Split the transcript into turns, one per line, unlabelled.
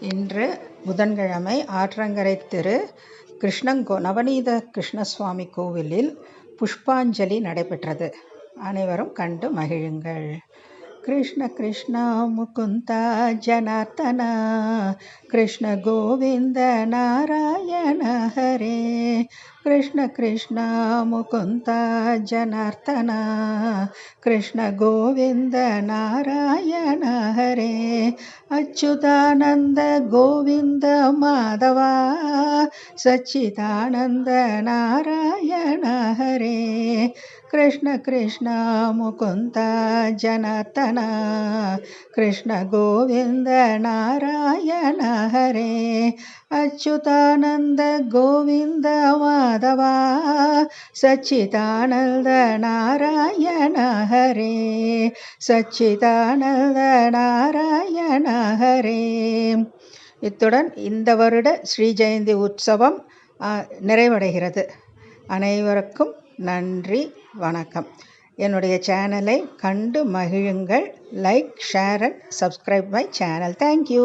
இன்று புதன்கிழமை ஆற்றங்கரை திரு கிருஷ்ணங்கோ நவநீத கிருஷ்ணசுவாமி கோவிலில் புஷ்பாஞ்சலி நடைபெற்றது. அனைவரும் கண்டு மகிழுங்கள். கிருஷ்ண கிருஷ்ணா முகுந்தா ஜனார்த்தனா கிருஷ்ண கோவிந்த நாராயண ஹரே கிருஷ்ண கிருஷ்ணா முகுந்தா ஜனார்த்தனா கிருஷ்ண கோவிந்த நாராயண ஹரே अच्युतानन्द गोविन्द माधवा सच्चिदानन्द नारायण हरे कृष्ण कृष्ण मुकुन्द जनतन कृष्ण गोविन्द नारायण हरे अच्युतानन्द गोविन्द माधवा सच्चिदानन्द नारायण हरे सच्चिदानन्द नारायण ஹரே இத்துடன் இந்த வருட ஸ்ரீ ஜெயந்தி உற்சவம் நிறைவடைகிறது. அனைவருக்கும் நன்றி வணக்கம். என்னுடைய சேனலை கண்டு மகிழுங்கள். Like share and subscribe my channel. Thank you